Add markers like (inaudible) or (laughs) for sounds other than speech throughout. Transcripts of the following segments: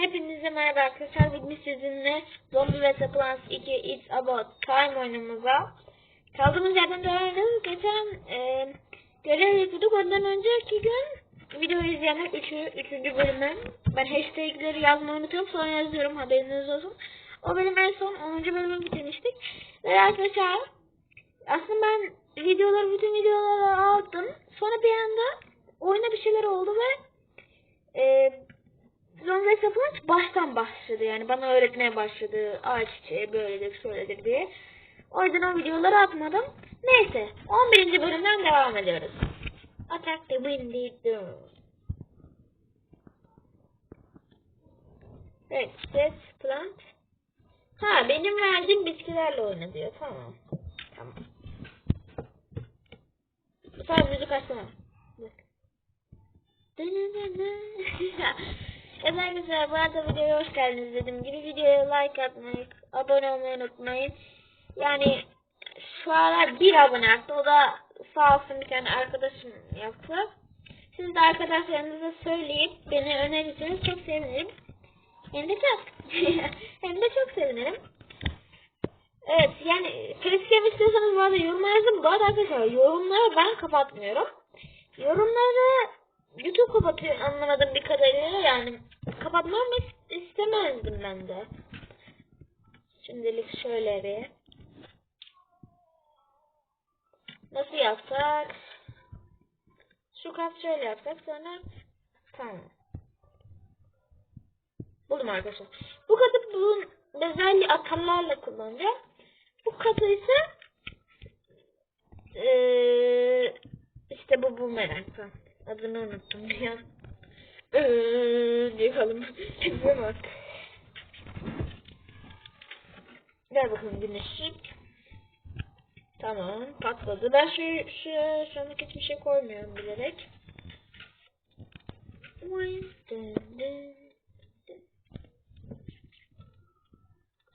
Hepinize merhaba arkadaşlar. Bugün sizinle Zombie vs Plants 2 It's About Time oyunumuza kaldığımız yerden devam ediyoruz. Geçen e, görev yapıyorduk. Ondan önceki gün videoyu izleyenler 3. 3. bölümü. Ben hashtagleri yazmayı unutuyorum. Sonra yazıyorum haberiniz olsun. O bölüm en son 10. bölümü bitirmiştik. Ve arkadaşlar aslında ben videoları bütün videoları aldım. Sonra bir anda oyuna bir şeyler oldu ve e, Zombi Sapınç baştan başladı yani bana öğretmeye başladı ağaç çiçeği böyledir şöyledir diye. O yüzden o videoları atmadım. Neyse 11. bölümden devam ediyoruz. Attack the Windy Doom. Evet, Death Plant. Ha benim verdiğim bitkilerle oyna diyor. Tamam. Tamam. Bu sefer müzik açsana. (laughs) Bak. Evet arkadaşlar bu arada videoya hoş geldiniz dediğim gibi videoya like atmayı, abone olmayı unutmayın. Yani şu aralar bir abone arttı. O da sağ olsun bir tane arkadaşım yaptı. Siz de arkadaşlarınıza söyleyip beni önerirseniz çok sevinirim. Hem de çok. (laughs) Hem de çok sevinirim. Evet yani Facecam istiyorsanız bu arada yorumlar yazın. Bu arada arkadaşlar yorumları ben kapatmıyorum. Yorumları YouTube kapatıyor anlamadığım bir kadarıyla yani kapatmam is- istemezdim ben de. Şimdilik şöyle bir. Nasıl yapsak? Şu kat şöyle yapsak sonra tamam. Buldum arkadaşlar. Bu katı bu bezelye atarlarla kullanacağım. Bu katı ise eee işte bu bu meraklı. Adını unuttum ya. Eee diye kalın. (laughs) Tipe bak. Ver bakalım güneşlik. Tamam patladı. Ben şu, şu, şu anlık hiçbir şey koymuyorum bilerek.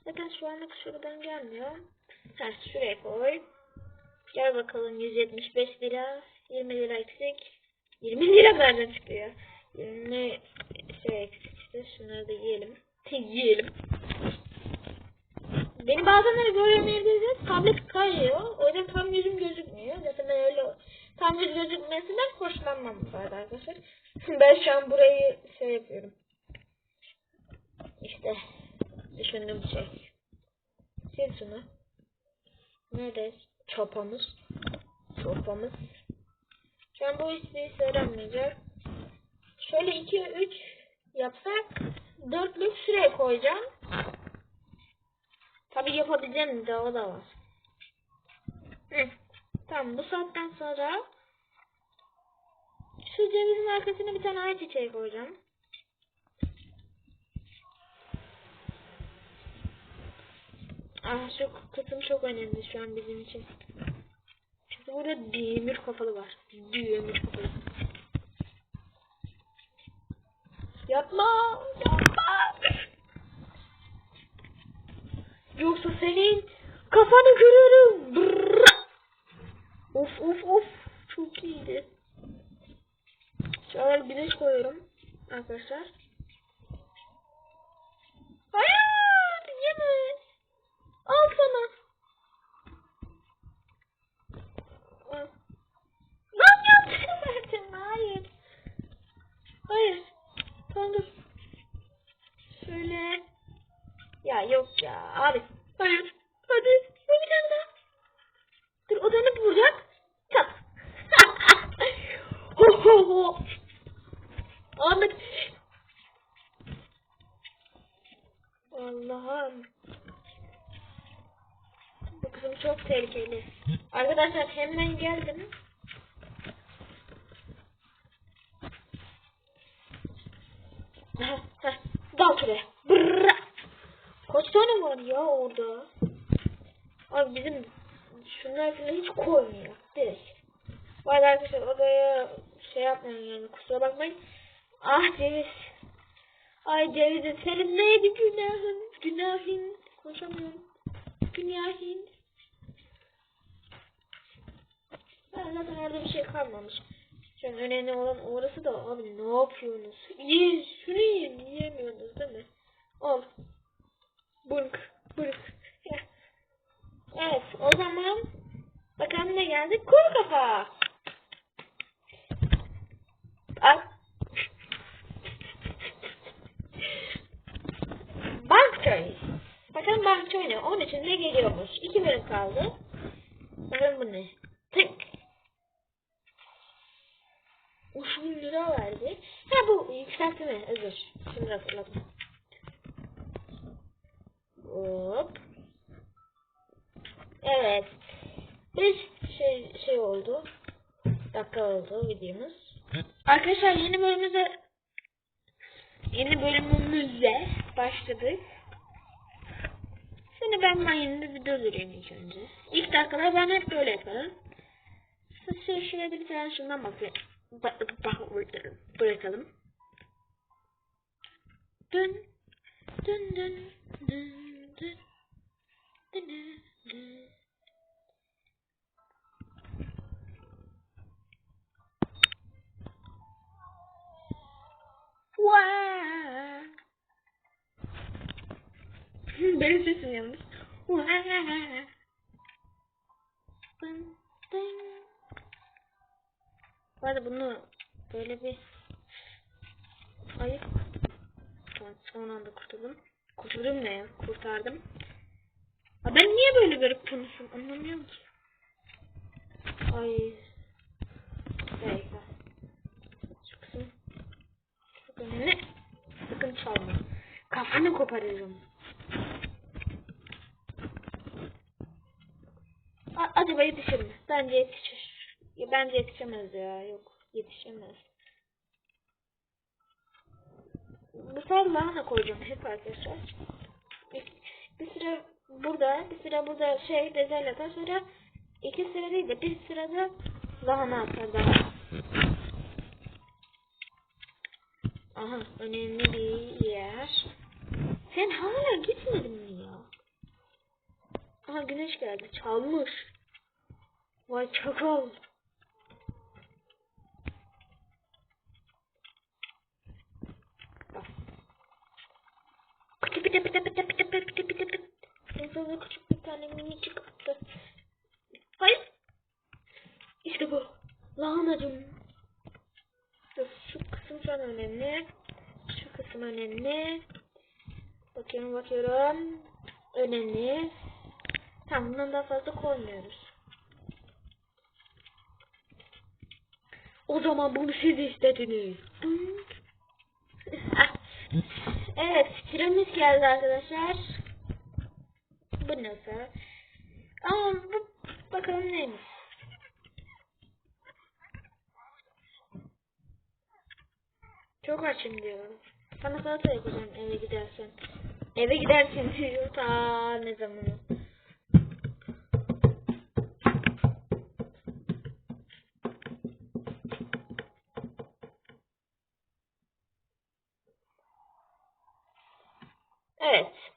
Zaten şu anlık şuradan gelmiyor. Ha şuraya koy. Gel bakalım 175 lira. 20 lira eksik. 20 lira nereden çıktı ya? 20 şey eksik işte. Şunları da yiyelim. (laughs) yiyelim. Beni bazen göremeyebilirsiniz. Tablet kayıyor. O yüzden tam yüzüm gözükmüyor. Zaten ben öyle tam yüz gözükmesinden hoşlanmam bu arada arkadaşlar. (laughs) ben şu an burayı şey yapıyorum. İşte düşündüğüm şey. Sil şunu. Nerede? Çapamız. Çapamız. Şu an bu ismi söylenmeyecek. Şöyle 2 3 yapsak dörtlük şuraya koyacağım. Tabi yapabileceğim de o da var. Hı. Tamam bu saatten sonra şu cevizin arkasına bir tane ay çiçeği koyacağım. Ah şu kısım çok önemli şu an bizim için. Burada demir kafalı var. Demir kafalı. Yapma! Yapma! Yoksa senin kafanı kırarım. Brrrr. Of of of. Çok iyiydi. An güneş koyuyorum. Arkadaşlar. Hayır! Yeme! Al sana. Al. Lan yaptın Hayır. Hayır. Tamam dur. Şöyle. Ya yok ya. Abi. Hayır. Hadi. Bir tane daha. Dur o da ne vuracak? Tak. ho ho ho. Ahmet. Allah'ım. Bu kızım çok tehlikeli. Arkadaşlar hemen geldim. Dal şuraya. Brrrr. Kaç tane var ya orada? Abi bizim şunlar falan hiç koymuyor. Direkt. Var arkadaşlar odaya şey yapmayın yani kusura bakmayın. Ah ceviz. Ay Ceviz'e senin neydi günahın? Günahın. Konuşamıyorum. Günahın. Ben zaten orada bir şey kalmamış. Çünkü önemli olan orası da abi ne yapıyorsunuz? Yiyin şunu yiyin. Yiyemiyorsunuz değil mi? Al. Bırk. Bırk. evet o zaman bakalım ne geldi? Kuru kafa. Ak maç oynuyor. Onun için de geliyormuş. İki bölüm kaldı. Bakalım bu ne? Tık. 3000 lira verdi. Ha bu yükseltme. Özür. Şimdi hatırladım. Hop. Evet. Biz şey şey oldu. Dakika oldu videomuz. Arkadaşlar yeni bölümümüze yeni bölümümüze başladık. Ben mayında bir durdurayım ilk önce. İlk dakikalar ben hep böyle yaparım. Siz şey şöyle bir tane şundan bak bırakalım. Dün dün dün dün dün dün dün dün Vaa! (laughs) Benim sesim yanlış. Bu arada bunu böyle bir. Tamam, son anda kurtuldum. Kurtuldum ne ya? Kurtardım. Ha ben niye böyle garip konuşuyorum anlamıyorum ki. Ay. Neyse. Şu kısım çok önemli. Sakın. Kafanı koparırım. Acaba yetişir mi? Bence yetişir. Ya, bence yetişemez ya. Yok yetişemez. Bu sefer lahana koyacağım hep arkadaşlar. Bir, süre burada, bir süre burada şey bezelye atar. Sonra iki sıra değil de bir sırada lahana atar daha. Aha önemli bir yer. Sen hala gitmedin mi ya? Aha güneş geldi. Çalmış. Vay çakal. Bak. Pıtı pıtı pıtı pıtı pıtı pıtı pıtı pıtı pıtı. En fazla küçük bir tane minicik attı. Hayır. İşte bu. Lahanacım. Şu kısım şu an önemli. Şu kısım önemli. Bakıyorum bakıyorum. Önemli. Tamam bundan daha fazla koymuyoruz. O zaman bunu siz istediniz. Ah. evet, süremiz geldi arkadaşlar. Bu nasıl? Ama bu bakalım neymiş. Çok açım diyor. Sana salata yapacağım eve gidersen. Eve gidersen (laughs) diyor ta ne zamanı.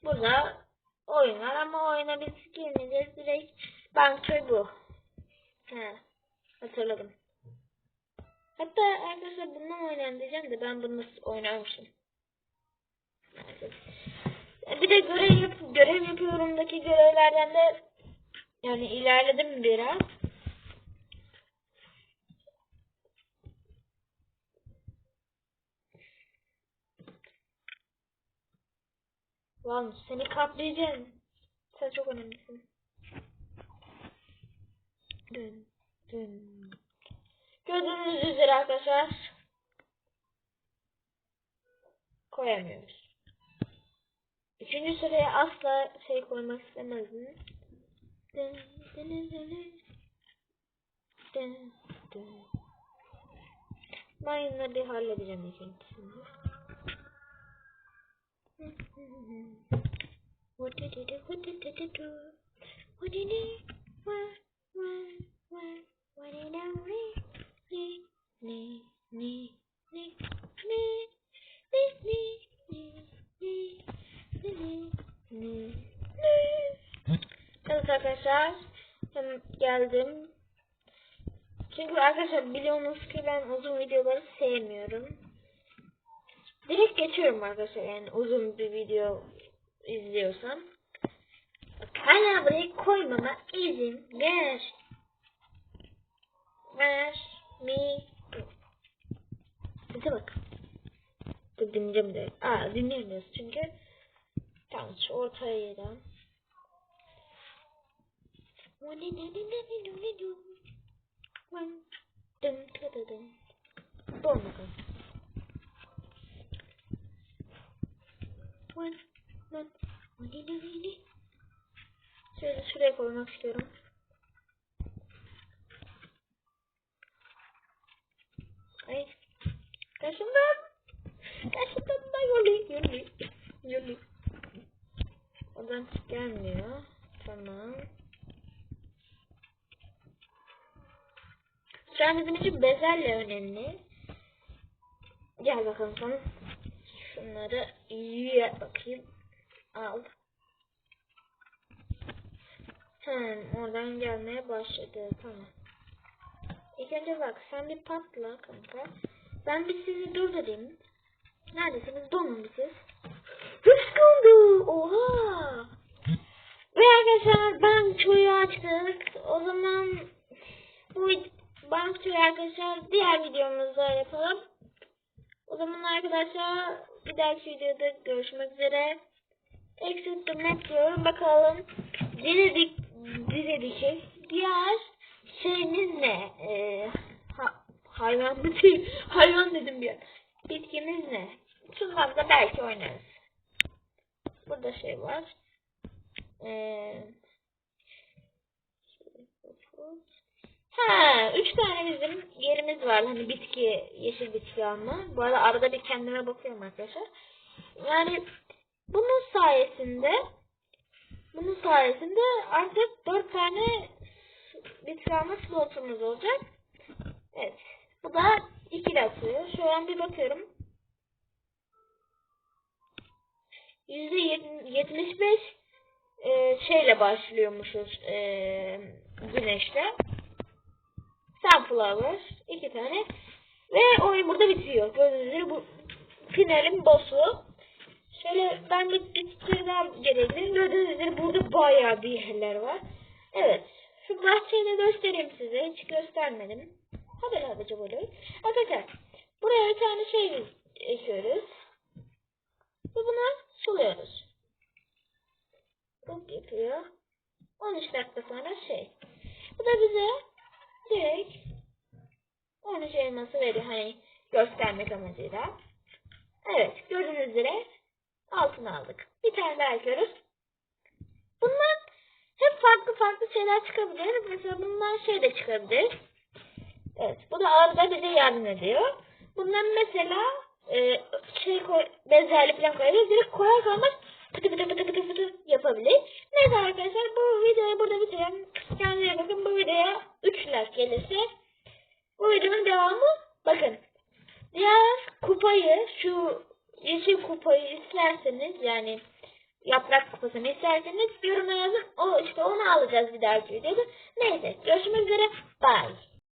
Burada oyun var ama oyuna biz girmeyeceğiz. Direkt bankör bu. He, hatırladım. Hatta arkadaşlar bundan oynayan diyeceğim de ben bunu oynamışım. Maalesef. Bir de görev, yap görev yapıyorumdaki görevlerden de yani ilerledim biraz. Lan seni katlayacağım. Sen çok önemlisin. Dün, dün. Gördüğünüz üzere arkadaşlar. Koyamıyoruz. Üçüncü sıraya asla şey koymak istemezdim. Dın, dın, dın, dın. Dın, dın. Ben yine bir halledeceğim ikincisini. Evet arkadaşlar geldim. Çünkü arkadaşlar biliyorsunuz ki ben uzun videoları sevmiyorum. Direkt geçiyorum arkadaşlar yani uzun bir video izliyorsam. Hala buraya koymama izin ver. Ver mi? Sese bak. Dur dinleyeceğim de. Aa dinleyemiyoruz çünkü. Tamam şu ortaya yedim. Doğru bakalım. Şöyle şuraya koymak istiyorum. Ay. Kaşımdan. Kaşımdan da yolu. Yolu. Yolu. Oradan gelmiyor. Tamam. Şu an bizim için bezelye önemli. Gel bakalım sana. Şunları iyi bakayım. Al. Tamam oradan gelmeye başladı. Tamam. İlk önce bak sen bir patla kanka. Ben bir sizi durdurayım. Neredesiniz? Donun bir siz. Hırs kaldı. Oha. Ve arkadaşlar bankoyu açtık. O zaman bu bankoyu arkadaşlar diğer videomuzda yapalım. O zaman arkadaşlar bir dahaki videoda görüşmek üzere. The map diyorum. Bakalım diledik diledik şey. Diğer şeyimiz ne? Ee, ha, hayvan (laughs) mı değil? Hayvan dedim bir an. Bitkimiz ne? Da belki oynarız. Burada şey var. Ee, ha, üç tane bizim yerimiz var. Hani bitki, yeşil bitki alma. Bu arada arada bir kendime bakıyorum arkadaşlar. Yani bunun sayesinde bunun sayesinde artık dört tane bitki alma slotumuz olacak. Evet. Bu da ikili atıyor. Şu an bir bakıyorum. Yüzde yetmiş beş e, şeyle başlıyormuşuz e, güneşle. Sunflower iki tane ve oyun burada bitiyor. Gördüğünüz gibi bu finalin boss'u. Şöyle ben bir bitkileri daha gelebilirim. Gördüğünüz gibi burada bayağı bir yerler var. Evet. Şu bahçeyi de göstereyim size. Hiç göstermedim. Hadi hadi böyle. Arkadaşlar buraya bir tane şey ekiyoruz. Ve bunu suluyoruz. Çok yapıyor. 13 dakika sonra şey. Bu da bize direkt 13 elması veriyor. Hani göstermek amacıyla. Evet gördüğünüz üzere altına aldık. Bir tane daha ekliyoruz. Bunlar hep farklı farklı şeyler çıkabilir. Mesela bundan şey de çıkabilir. Evet. Bu da arada bize yardım ediyor. Bunların mesela e, şey koy, benzerli falan koyabilir. Direkt koyar koymaz pıtı pıtı pıtı pıtı pıtı yapabilir. Neyse arkadaşlar bu videoyu burada bitirelim. Kendinize bakın bu videoya 3 like gelirse bu videonun devamı bakın. Diğer kupayı şu yeşil kupayı isterseniz yani yaprak kupasını isterseniz yoruma yazın. O işte onu alacağız bir dahaki videoda. Neyse görüşmek üzere. Bye.